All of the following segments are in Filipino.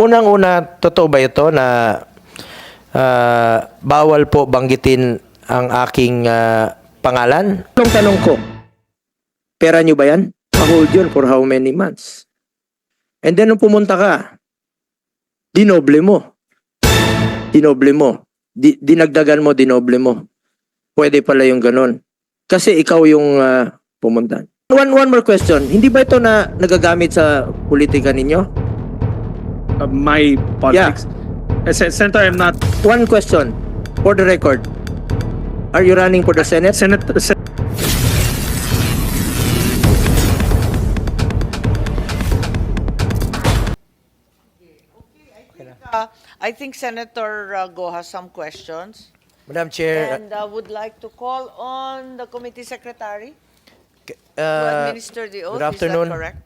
unang-una, totoo ba ito na ah, bawal po banggitin ang aking ah, pangalan? Anong tanong ko? Pera nyo ba yan? Pa-hold yun for how many months? And then nung pumunta ka, dinoble mo. Dinoble mo. Di, dinagdagan mo, dinoble mo. Pwede pala yung ganun. Kasi ikaw yung ah, pumunta. One, one more question. Hindi ba ito na nagagamit sa politika ninyo? Uh, my politics. Uh, Sen- I'm not One question for the record. Are you running for the Senate? Senate. Sen- Uh, I think Senator uh, Go has some questions Madam Chair, and uh, would like to call on the committee secretary to uh, administer the oath. good afternoon. Is that correct?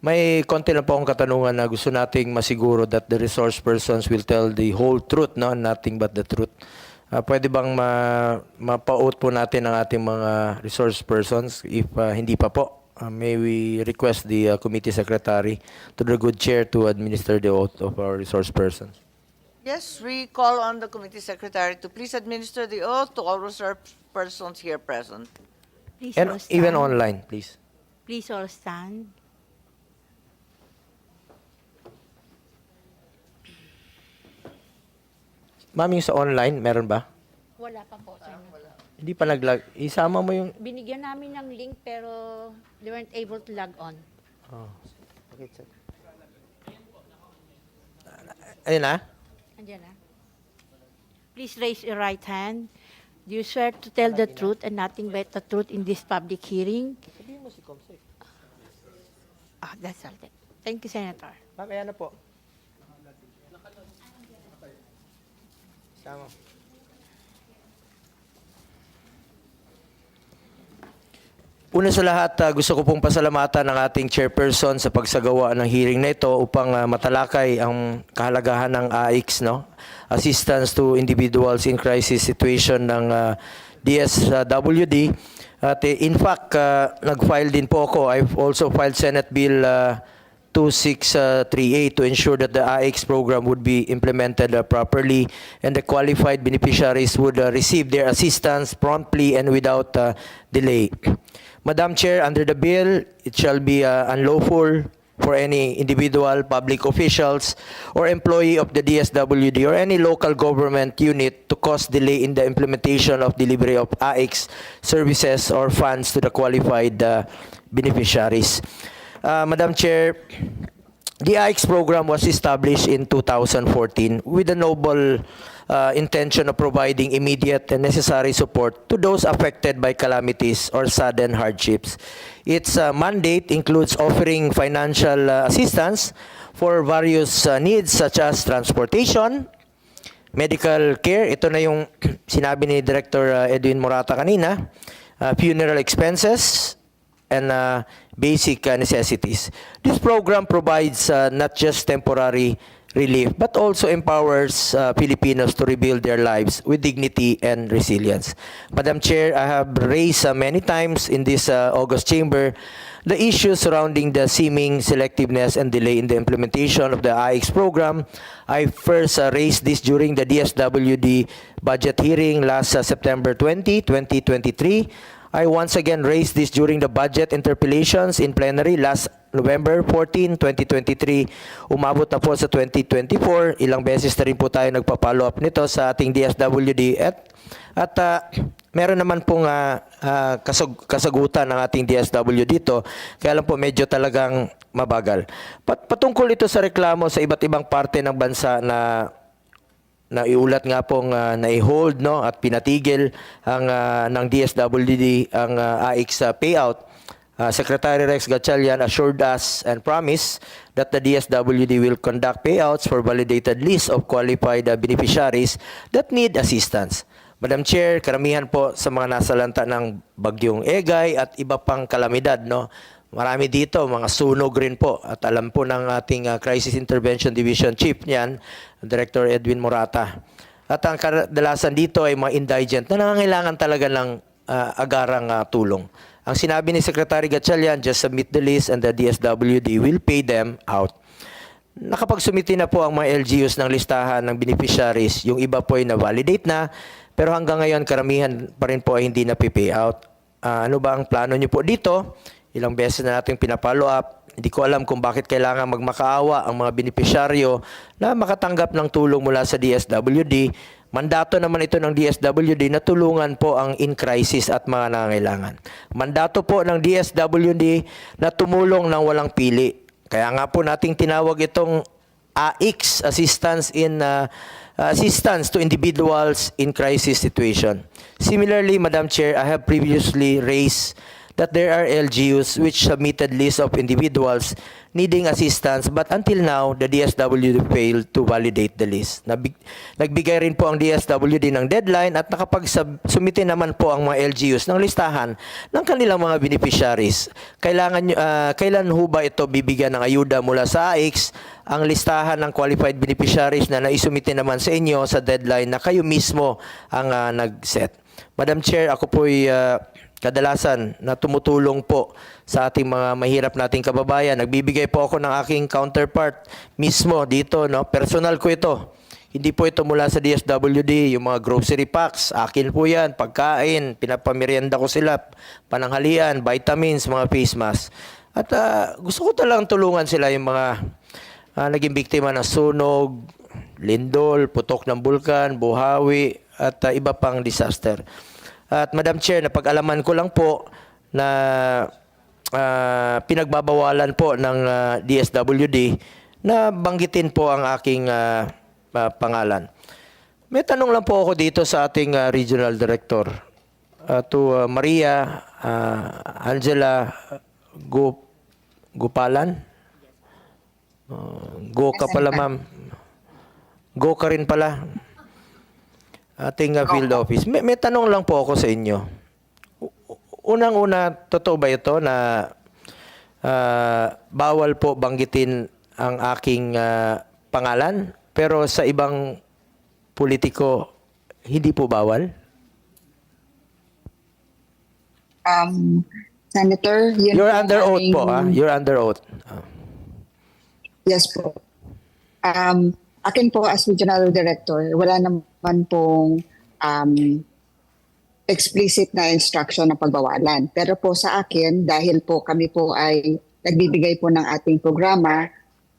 May konti lang po akong katanungan na gusto nating masiguro that the resource persons will tell the whole truth, no? nothing but the truth. Uh, pwede bang ma mapa-oath po natin ang ating mga resource persons? If uh, hindi pa po, uh, may we request the uh, committee secretary to the good chair to administer the oath of our resource persons. Yes, we call on the committee secretary to please administer the oath to all reserved persons here present. Please And all even stand. online, please. Please all stand. Ma'am, yung sa online, meron ba? Wala pa po, sir. Hindi pa naglag. Isama mo yung... Binigyan namin ng link pero they weren't able to log on. Oh. Okay, sir. Ayun na. Andiyan na. Please raise your right hand. Do you swear to tell the truth and nothing but the truth in this public hearing? Ah, that's all. Thank you, Senator. Ma'am, ayan na po. Sama. Una sa lahat, ah, gusto ko pong pasalamatan ng ating chairperson sa pagsagawa ng hearing na ito upang ah, matalakay ang kahalagahan ng AIX, no? Assistance to Individuals in Crisis Situation ng ah, DSWD. At eh, in fact, ah, nag-file din po ako. I've also filed Senate Bill ah, 2638 to ensure that the AIX program would be implemented uh, properly and the qualified beneficiaries would uh, receive their assistance promptly and without uh, delay. Madam Chair, under the bill, it shall be uh, unlawful for any individual, public officials, or employee of the DSWD or any local government unit to cause delay in the implementation of delivery of AIX services or funds to the qualified uh, beneficiaries. Uh, Madam Chair, the AIX program was established in 2014 with the noble uh, intention of providing immediate and necessary support to those affected by calamities or sudden hardships. Its uh, mandate includes offering financial uh, assistance for various uh, needs such as transportation, medical care, ito na yung sinabi ni Director uh, Edwin Morata kanina, uh, funeral expenses, and uh, basic uh, necessities. This program provides uh, not just temporary relief, but also empowers uh, Filipinos to rebuild their lives with dignity and resilience. Madam Chair, I have raised uh, many times in this uh, August chamber the issues surrounding the seeming selectiveness and delay in the implementation of the AIX program. I first uh, raised this during the DSWD budget hearing last uh, September 20, 2023. I once again raised this during the budget interpellations in plenary last November 14, 2023. Umabot na po sa 2024. Ilang beses na rin po tayo nagpa-follow up nito sa ating DSWD at at ah, meron naman pong ah, ah, kasag- kasagutan ng ating DSW dito. Kaya lang po medyo talagang mabagal. Pat patungkol ito sa reklamo sa iba't ibang parte ng bansa na na iulat nga pong uh, na-hold no at pinatigil ang ah, ng DSWD ang uh, AIX ah, payout. Ah, Secretary Rex Gatchalian assured us and promised that the DSWD will conduct payouts for validated list of qualified ah, beneficiaries that need assistance. Madam Chair, karamihan po sa mga nasalanta ng bagyong Egay at iba pang kalamidad no. Marami dito, mga sunog rin po. At alam po ng ating ah, Crisis Intervention Division Chief niyan, Director Edwin Morata. At ang kadalasan dito ay mga indigent na nangangailangan talaga ng ah, agarang ah, tulong. Ang sinabi ni Secretary Gatchalian, just submit the list and the DSWD will pay them out. Nakapagsumiti na po ang mga LGUs ng listahan ng beneficiaries. Yung iba po ay na-validate na, pero hanggang ngayon karamihan pa rin po ay hindi na pay out. Ah, ano ba ang plano niyo po dito? Ilang beses na natin pinapollow up. Hindi ko alam kung bakit kailangan magmakaawa ang mga beneficiaryo na makatanggap ng tulong mula sa DSWD. Mandato naman ito ng DSWD na tulungan po ang in crisis at mga nangangailangan. Mandato po ng DSWD na tumulong ng walang pili. Kaya nga po nating tinawag itong AIX, Assistance in uh, Assistance to Individuals in Crisis Situation. Similarly, Madam Chair, I have previously raised that there are LGUs which submitted list of individuals needing assistance but until now, the DSWD failed to validate the list. Nabig- nagbigay rin po ang DSWD ng deadline at nakapag-sumite naman po ang mga LGUs ng listahan ng kanilang mga beneficiaries. Kailangan, ah, kailan ho ba ito bibigyan ng ayuda mula sa AIX ang listahan ng qualified beneficiaries na naisumite naman sa inyo sa deadline na kayo mismo ang ah, nag-set. Madam Chair, ako po'y ah, kadalasan na tumutulong po sa ating mga mahirap nating kababayan. Nagbibigay po ako ng aking counterpart mismo dito, no? Personal ko ito. Hindi po ito mula sa DSWD, yung mga grocery packs, akin po yan, pagkain, pinapamerienda ko sila, pananghalian, vitamins, mga face mask. At ah, gusto ko talagang tulungan sila yung mga ah, naging biktima ng sunog, lindol, putok ng bulkan, buhawi, at ah, iba pang disaster. At Madam Chair, napag-alaman ko lang po na ah, pinagbabawalan po ng ah, DSWD na banggitin po ang aking ah, ah, pangalan. May tanong lang po ako dito sa ating ah, regional director. Ah, to ah, Maria ah, Angela Go Gupalan. Ah, go ka pala, ma'am. Go ka rin pala ating uh, field office. May, may tanong lang po ako sa inyo. Unang-una, totoo ba ito na ah, bawal po banggitin ang aking ah, pangalan pero sa ibang politiko hindi po bawal? Um, Senator, yun You're under oath po, ah. You're under oath. Ah. Yes po. Um, akin po as regional director, wala naman pong um, explicit na instruction na pagbawalan. Pero po sa akin, dahil po kami po ay nagbibigay po ng ating programa,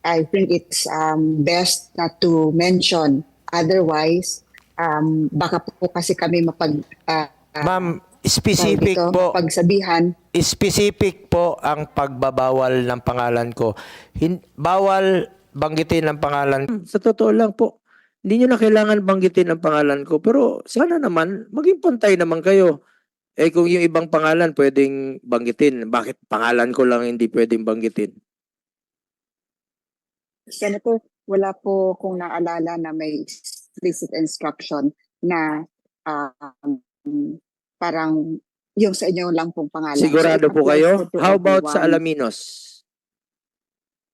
I think it's um, best not to mention. Otherwise, um, baka po kasi kami mapag... ah, Ma'am, specific dito, po. Pagsabihan, specific po ang pagbabawal ng pangalan ko. Hin- bawal banggitin ang pangalan. Sa totoo lang po, hindi nyo na kailangan banggitin ang pangalan ko. Pero sana naman, maging pantay naman kayo. Eh kung yung ibang pangalan pwedeng banggitin, bakit pangalan ko lang hindi pwedeng banggitin? Senator, wala po kung naalala na may explicit instruction na um, parang yung sa inyo lang pong pangalan. Sigurado So, po kayo? How about sa. Alaminos?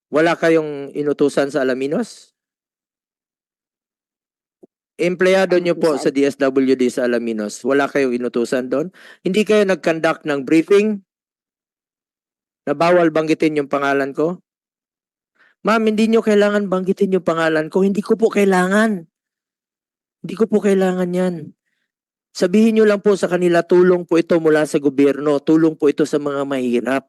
Wala kayong inutusan sa Alaminos? Empleyado nyo po sa DSWD sa Alaminos. Wala kayong inutusan doon? Hindi kayo nag-conduct ng briefing? Na bawal banggitin yung pangalan ko? Ma'am, hindi nyo kailangan banggitin yung pangalan ko. Hindi ko po kailangan. Hindi ko po kailangan yan. Sabihin nyo lang po sa kanila, tulong po ito mula sa gobyerno. Tulong po ito sa mga mahirap.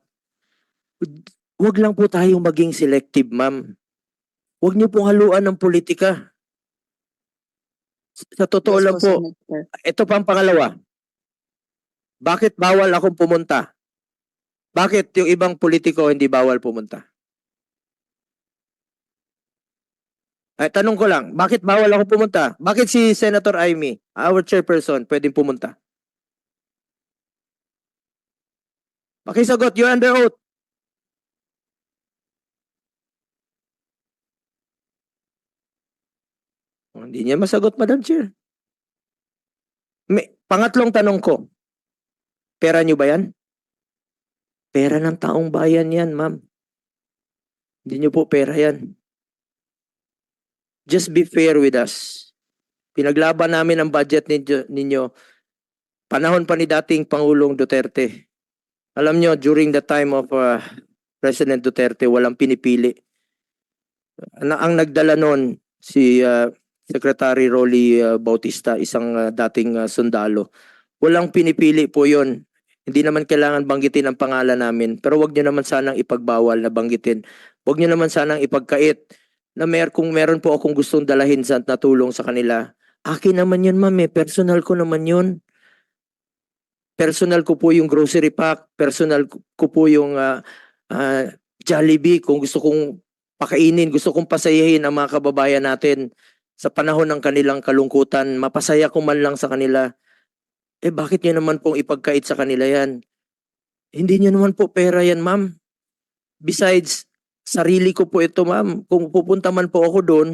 Huwag lang po tayong maging selective, ma'am. Huwag niyo pong haluan ng politika. Sa totoo Yes lang po, Senator. ito pa ang pangalawa. Bakit bawal akong pumunta? Bakit yung ibang politiko hindi bawal pumunta? Ay, tanong ko lang, bakit bawal ako pumunta? Bakit si Senator Amy, our chairperson, pwedeng pumunta? Pakisagot, you're under oath. Hindi niya masagot, Madam Chair. May, pangatlong tanong ko, pera niyo ba yan? Pera ng taong bayan yan, ma'am. Hindi niyo po pera yan. Just be fair with us. Pinaglaban namin ang budget ninyo, ninyo panahon pa ni dating Pangulong Duterte. Alam niyo, during the time of uh, President Duterte, walang pinipili. na, ang nagdala noon si ah, Secretary Rolly ah, Bautista, isang ah, dating ah, sundalo. Walang pinipili po 'yon. Hindi naman kailangan banggitin ang pangalan namin, pero wag niyo naman sanang ipagbawal na banggitin. Wag niyo naman sanang ipagkait na mer kung meron po akong gustong dalahin sa natulong sa kanila. Akin naman 'yun, ma'am, eh. personal ko naman 'yun. Personal ko po yung grocery pack, personal ko po yung ah, ah, Jollibee kung gusto kong pakainin, gusto kong pasayahin ang mga kababayan natin sa panahon ng kanilang kalungkutan, mapasaya ko man lang sa kanila. Eh bakit niyo naman pong ipagkait sa kanila yan? Hindi niyo naman po pera yan, ma'am. Besides, sarili ko po ito, ma'am. Kung pupunta man po ako doon,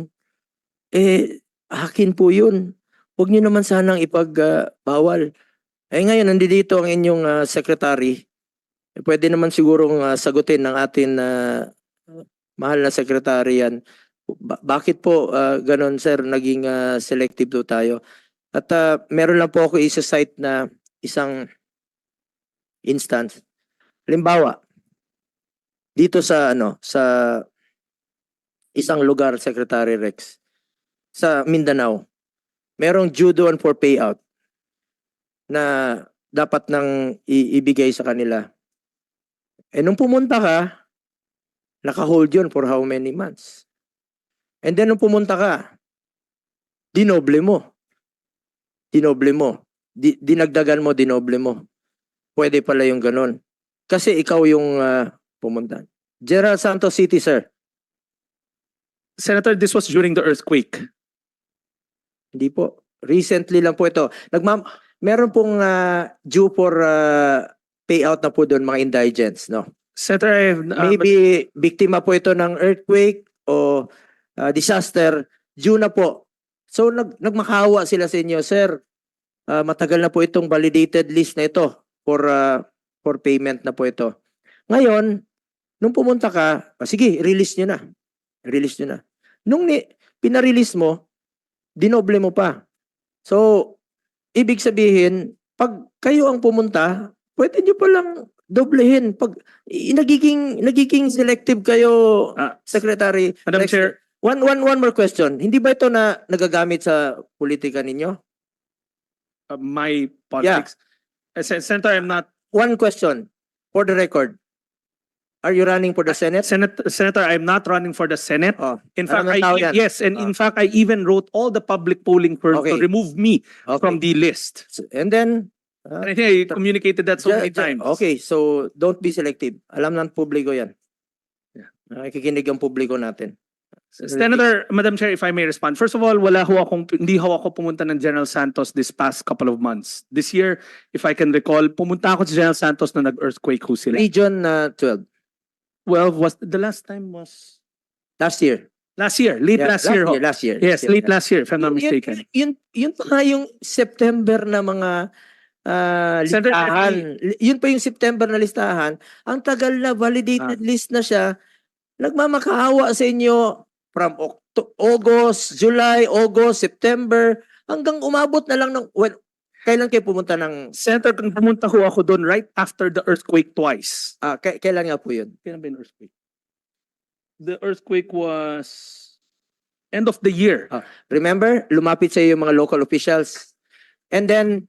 eh, akin po yun. Huwag niyo naman sanang ipagbawal. eh ngayon, nandito ang inyong ah, secretary. Eh, pwede naman sigurong ah, sagutin ng atin na mahal na secretary yan. Ba- bakit po ah, ganon, sir, naging ah, selective do tayo? At ah, meron lang po ako isa-cite na isang instance. Halimbawa, dito sa ano, sa isang lugar, Secretary Rex, sa Mindanao, merong due doon for payout na dapat nang ibigay sa kanila. Eh nung pumunta ka, naka-hold yun for how many months? And then nung pumunta ka, dinoble mo dinoble mo. Di, dinagdagan mo, dinoble mo. Pwede pala yung ganun. Kasi ikaw yung ah, pumunta. Gerald Santos City, sir. Senator, this was during the earthquake. Hindi po. Recently lang po ito. Nagmam meron pong ah, due for ah, payout na po doon mga indigents, no? Senator, I have, uh, Maybe biktima po ito ng earthquake o ah, disaster, due na po. So nag nagmakawa sila sa inyo, sir. ah, matagal na po itong validated list na ito for ah, for payment na po ito. Ngayon, nung pumunta ka, ah, sige, release nyo na. Release nyo na. Nung ni, pinarelease mo, dinoble mo pa. So, ibig sabihin, pag kayo ang pumunta, pwede nyo palang doblehin. Pag nagiging nagiging selective kayo, Ah, Secretary. Madam Rex. Chair, One one one more question. Hindi ba ito na nagagamit sa politika ninyo? uh, my politics. Uh, Sen- Senator, I'm not One question for the record. Are you running for the Senate? Senator, Senator, I'm not running for the Senate. Oh, In fact, Alam ng I, yan. yes, and Oh. in fact, I even wrote all the public polling firms to Okay. remove me okay. from the list. And then ah, And I think I communicated that so many times. Okay, so don't be selective. Alam ng publiko 'yan. Yeah. Nakikinig ang publiko natin. Senator, Madam Chair, if I may respond. First of all, wala ho akong, hindi ho ako pumunta ng General Santos this past couple of months. This year, if I can recall, pumunta ako sa General Santos na nag-earthquake ho sila. Region uh, 12 Well, was, the last time was last year. last year, late Yeah, last year ho. Last year. Yes, late last year, if I'm not Yun- mistaken. Yun, yun pa nga yung September na mga Senator, listahan. Li- Yun pa yung September na listahan. Ang tagal na, validated Ah. list na siya. Nagmamakaawa sa inyo from Octo- August, July, August, September, hanggang umabot na lang ng, well, kailan kayo pumunta ng, Senator, kung pumunta ho ako doon right after the earthquake twice. ah, kai- kailan nga po yun? Kailan ba yung earthquake? The earthquake was end of the year. Remember, lumapit sa iyo yung mga local officials. And then,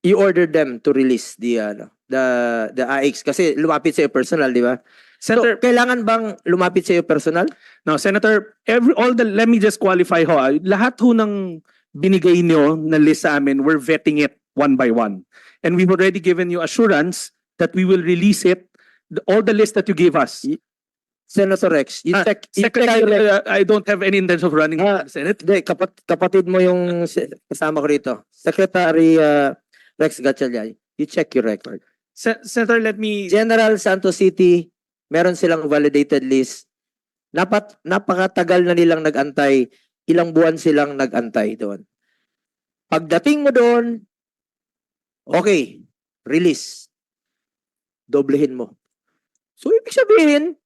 you ordered them to release the, ano, the, the AX kasi lumapit sa iyo personal, di ba? Senator, So, kailangan bang lumapit sa iyo personal? No, Senator, every all the let me just qualify ho. ah. Lahat ho ng binigay niyo na list sa amin, we're vetting it one by one. And we've already given you assurance that we will release it, the- all the list that you gave us. Senator Rex, you Ah, check, you check Secretary, rec- uh, I don't have any intention of running Ah. the Senate. Hindi, kapat, kapatid mo yung kasama ko rito. Secretary uh, Rex Gatchalian, you check your record. Se- Senator, let me General Santos City, meron silang validated list. Napat, napakatagal na nilang nagantay. Ilang buwan silang nagantay doon. Pagdating mo doon, okay, release. Doblehin mo. So, ibig sabihin,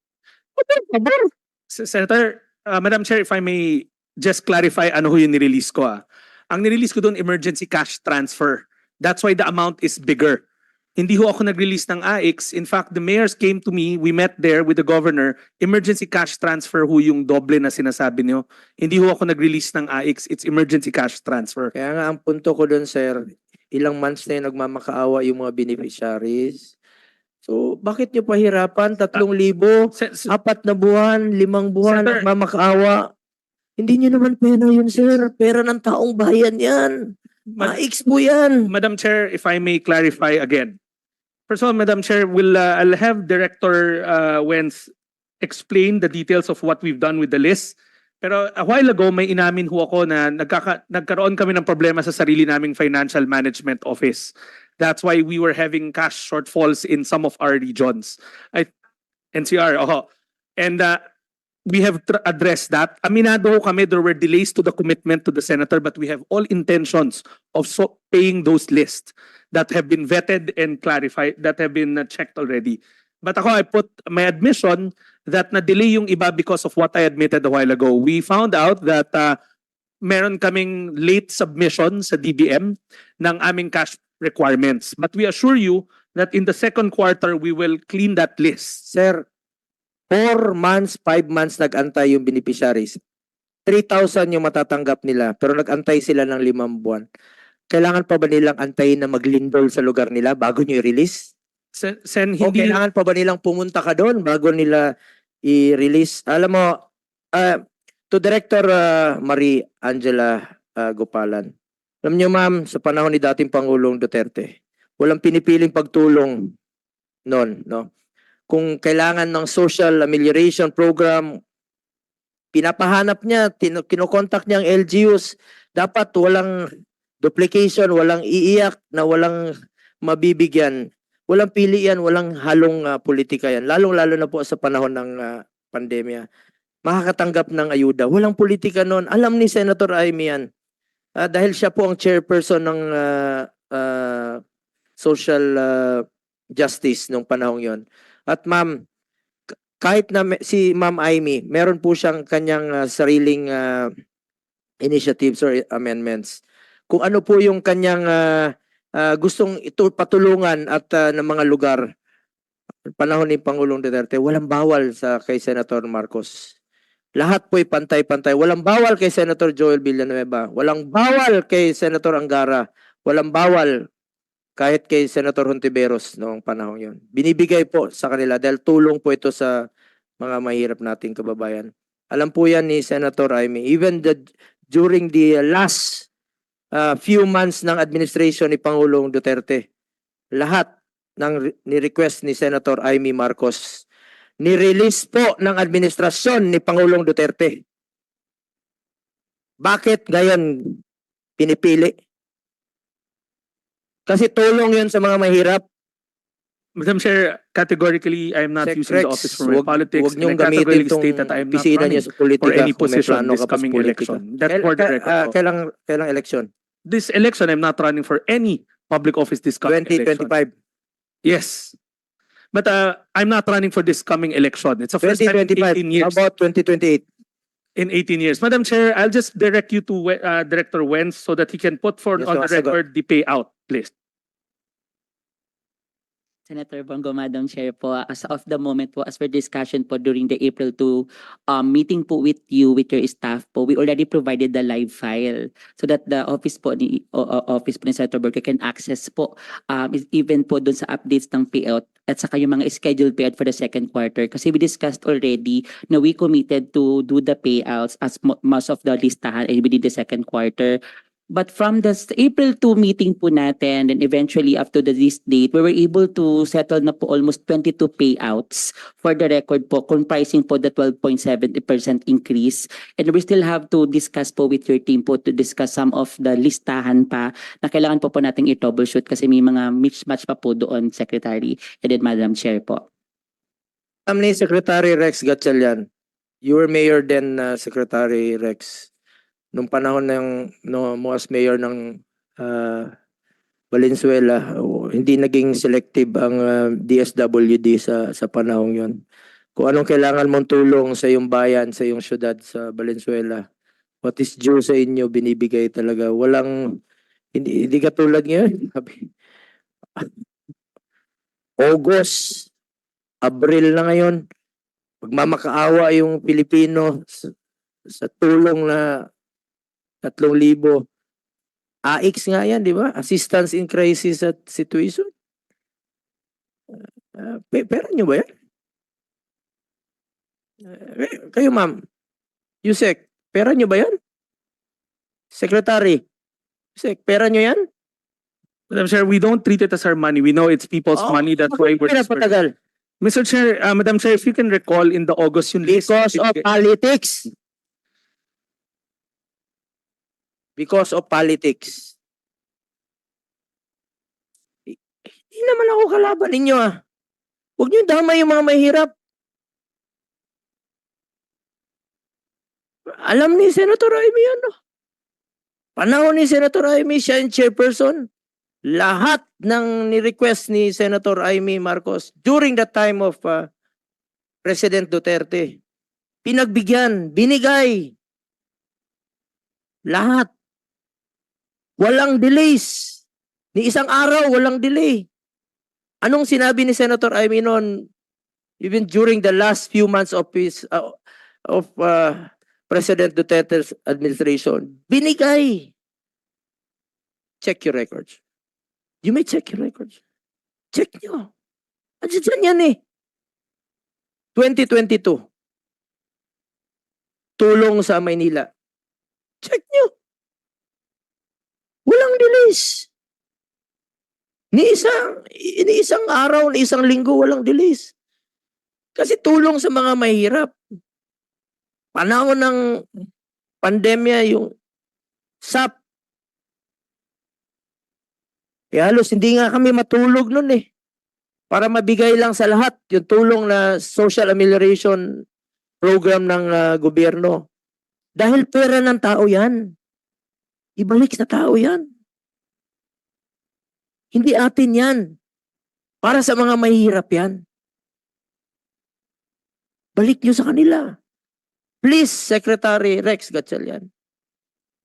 Senator, uh, Madam Chair, if I may just clarify ano ho yung nirelease ko ah. Ang nirelease ko doon, emergency cash transfer. That's why the amount is bigger. Hindi ho ako nag-release ng AX. In fact, the mayors came to me, we met there with the governor. Emergency cash transfer ho yung doble na sinasabi niyo. Hindi ho ako nag-release ng AX. It's emergency cash transfer. Kaya nga ang punto ko doon, sir, ilang months na yung nagmamakaawa yung mga beneficiaries. So, bakit nyo pahirapan? Tatlong libo, Se- se- apat na buwan, limang buwan, Senator- nagmamakaawa. Hindi nyo naman pera yun, sir. Pera ng taong bayan yan. Ma- Maix po yan. Madam Chair, if I may clarify again. First of all, Madam Chair, will uh, I'll have Director uh, Wenz explain the details of what we've done with the list. Pero a while ago, may inamin ho ako na nagkaka- nagkaroon kami ng problema sa sarili naming financial management office. That's why we were having cash shortfalls in some of our regions. I, NCR, oh. And uh, we have addressed that. Aminado ho kami, there were delays to the commitment to the senator, but we have all intentions of so paying those lists that have been vetted and clarified, that have been uh, checked already. But ako, I put my admission that na-delay yung iba because of what I admitted a while ago. We found out that uh, meron kaming late submission sa DBM ng aming cash requirements. But we assure you that in the second quarter, we will clean that list. Sir, four months, five months nag-antay yung beneficiaries. 3,000 yung matatanggap nila, pero nag-antay sila ng limang buwan. Kailangan pa ba nilang antayin na maglindol sa lugar nila bago nyo i-release? Sen, Sen, O hindi... kailangan pa ba nilang pumunta ka doon bago nila i-release? Alam mo, ah, to Director ah, Marie Angela ah, Gopalan, alam niyo ma'am, sa panahon ni dating Pangulong Duterte, walang pinipiling pagtulong noon, no? Kung kailangan ng social amelioration program, pinapahanap niya, tin- kinokontak niya ang LGUs, dapat walang duplication, walang iiyak na walang mabibigyan walang pili yan, walang halong ah, politika yan. Lalong-lalo na po sa panahon ng ah, pandemya. Makakatanggap ng ayuda. Walang politika noon. Alam ni Senator Amy yan. Ah, dahil siya po ang chairperson ng ah, ah, social ah, justice nung panahong yon. At ma'am, kahit na si Ma'am Amy, meron po siyang kanyang ah, sariling ah, initiatives or amendments. Kung ano po yung kanyang ah, ah, gustong ito patulungan at ah, ng mga lugar panahon ni Pangulong Duterte, walang bawal sa kay Senator Marcos. Lahat po'y pantay-pantay. Walang bawal kay Senator Joel Villanueva. Walang bawal kay Senator Angara. Walang bawal kahit kay Senator Hontiveros noong panahon yon. Binibigay po sa kanila dahil tulong po ito sa mga mahirap nating kababayan. Alam po yan ni Senator Amy. Even the, during the last uh, few months ng administration ni Pangulong Duterte, lahat ng re- ni-request ni Senator Amy Marcos, ni-release po ng administrasyon ni Pangulong Duterte. Bakit ngayon pinipili? Kasi tulong yun sa mga mahirap. Madam Chair, categorically, I am not Sec using the office for my wag- politics. And niyong gamitin itong state that I am not running sa politika for any position this coming politika. election. That's for the ka- record. ah, po. kailang, kailang election? This election, I'm not running for any public office this coming election. 2025. Yes. But uh, I'm not running for this coming election. It's the first time in 2025. 18 years. How about 2028? in 18 years. Madam Chair, I'll just direct you to uh, Director Wenz so that he can put for Yes, on the record the payout list. Senator Bongo, Madam Chair po, as of the moment po, as for discussion po during the April 2 um, meeting po with you, with your staff po, we already provided the live file so that the office po ni o- o- office po ni Senator Burger can access po um, even po dun sa updates ng payout at saka yung mga scheduled payout for the second quarter. Kasi we discussed already na we committed to do the payouts as mo- most of the listahan ay within the second quarter. But from the April 2 meeting po natin and eventually up to this date, we were able to settle na po almost 22 payouts for the record po, comprising po the 12.70% increase. And we still have to discuss po with your team po to discuss some of the listahan pa na kailangan po po nating i-troubleshoot kasi may mga mismatch pa po doon, Secretary and then Madam Chair po. Alam ni Secretary Rex Gatchalian, you were mayor then, uh, Secretary Rex. Nung panahon ng no, mo mayor ng uh, Valenzuela, oh, hindi naging selective ang uh, DSWD sa sa panahong yon. Kung anong kailangan mong tulong sa iyong bayan, sa iyong syudad sa Valenzuela, what is due sa inyo binibigay talaga. Walang hindi, hindi katulad ngayon. August, Abril na ngayon, magmamakaawa yung Pilipino sa, sa tulong na 3,000. AX nga yan, di ba? Assistance in Crisis at Situation. Uh, pe- pera nyo ba yan? Uh, kayo ma'am, Yusek, pera nyo ba yan? Secretary, Yusek, pera nyo yan? Madam Chair, we don't treat it as our money. We know it's people's Oh, money. That's why we're pinapatagal? Mr. Chair, uh, Madam Chair, if you can recall in the August yung list. Because of politics. Because of politics. Hi- Hindi naman ako kalaban ninyo ah. Huwag niyo damay yung mga mahirap. Alam ni Senator Amy yan no? Panahon ni Senator Amy, siya yung chairperson. Lahat ng ni-request ni Senator Amy Marcos during the time of uh, President Duterte. Pinagbigyan, binigay. Lahat. Walang delays. Ni isang araw, walang delay. Anong sinabi ni Senator Amy noon, even during the last few months of his, uh, of uh, President Duterte's administration? Binigay. Check your records. You may check your records. Check nyo. Andiyan yan eh. 2022. Tulong sa Maynila. Check nyo. Walang delays. Ni isang, ni isang araw, ni isang linggo, walang delays. Kasi tulong sa mga mahirap. Panahon ng pandemya, yung SAP. Eh halos hindi nga kami matulog nun eh para mabigay lang sa lahat yung tulong na social amelioration program ng ah, gobyerno. Dahil pera ng tao yan. Ibalik sa tao yan. Hindi atin yan. Para sa mga mahihirap yan. Balik nyo sa kanila. Please, Secretary Rex Gatchalian.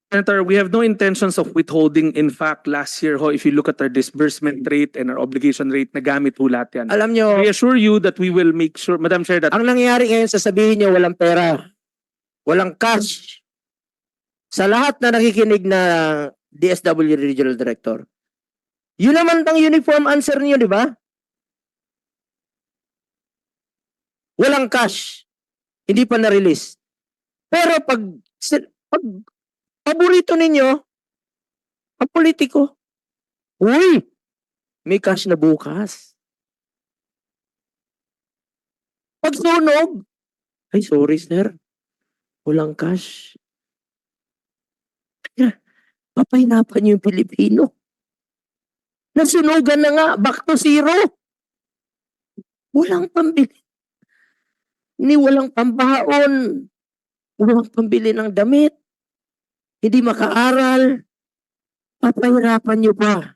Senator, we have no intentions of withholding. In fact, last year, ho, if you look at our disbursement rate and our obligation rate, nagamit ho lahat yan. Alam nyo, We assure you that we will make sure, Madam Chair, that ang nangyayari ngayon, sasabihin nyo, walang pera. Walang cash. Sa lahat na nakikinig na DSW Regional Director. Yun naman ang uniform answer niyo, di ba? Walang cash. Hindi pa na-release. Pero pag, pag paborito ninyo, ang politiko, uy, may cash na bukas. Pag sunog, ay sorry sir, walang cash. Papahinapan niyo yung Pilipino. Nasunugan na nga, back to zero. Walang pambili. Ni walang pambaon. Walang pambili ng damit. Hindi makaaral. Papahirapan niyo pa.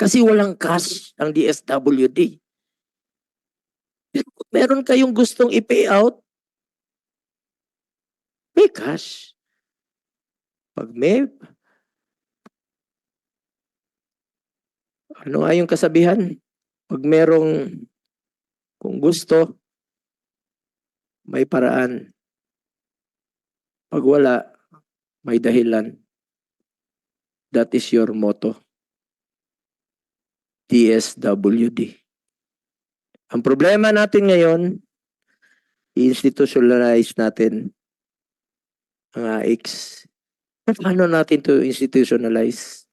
Kasi walang cash ang DSWD. Pero kung meron kayong gustong i-pay out, may cash. Pag may, ano nga yung kasabihan? Pag merong, kung gusto, may paraan. Pag wala, may dahilan. That is your motto. DSWD. Ang problema natin ngayon, institutionalize natin ang AX. Paano natin to institutionalize?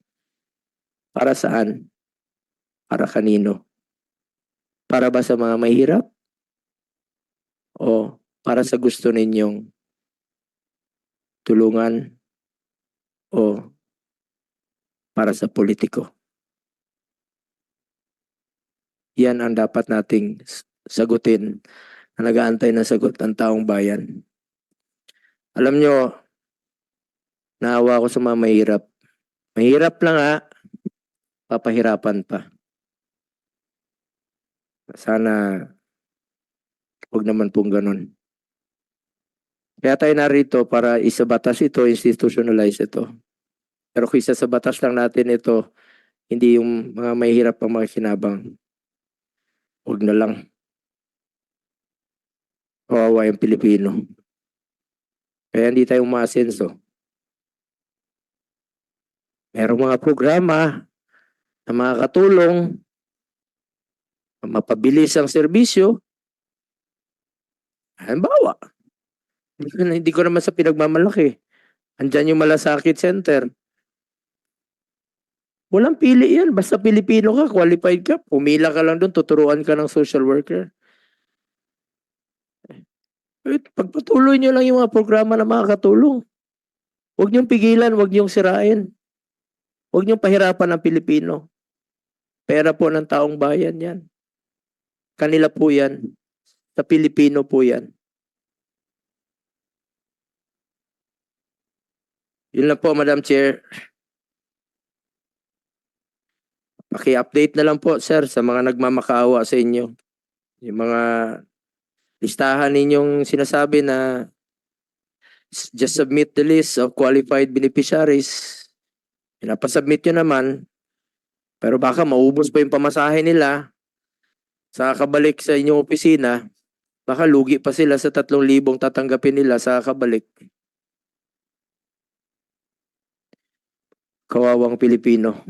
Para saan? Para kanino? Para ba sa mga mahirap? O para sa gusto ninyong tulungan? O para sa politiko? Yan ang dapat nating sagutin na nag-aantay ng sagot ang taong bayan. Alam nyo, naawa ko sa mga mahirap. Mahirap lang ha, papahirapan pa. Sana, huwag naman pong ganun. Kaya tayo narito para isabatas ito, institutionalize ito. Pero kung isa sa batas lang natin ito, hindi yung mga mahirap ang mga kinabang. Huwag na lang. Kawawa yung Pilipino. Kaya hindi tayo umaasenso. Merong mga programa na makakatulong mapabilis ang serbisyo. Halimbawa, hindi ko, ko naman sa pinagmamalaki. Andyan yung Malasakit Center. Walang pili yan. Basta Pilipino ka, qualified ka. Pumila ka lang doon, tuturuan ka ng social worker. Eh, pagpatuloy nyo lang yung mga programa na makakatulong. Huwag niyong pigilan, huwag niyong sirain. Huwag niyong pahirapan ang Pilipino. Pera po ng taong bayan yan. Kanila po yan. Sa Pilipino po yan. Yun lang po, Madam Chair. Paki-update na lang po, sir, sa mga nagmamakaawa sa inyo. Yung mga listahan ninyong sinasabi na just submit the list of qualified beneficiaries. Pinapasubmit nyo naman, pero baka maubos pa yung pamasahe nila sa kabalik sa inyong opisina, baka lugi pa sila sa tatlong libong tatanggapin nila sa kabalik. Kawawang Pilipino.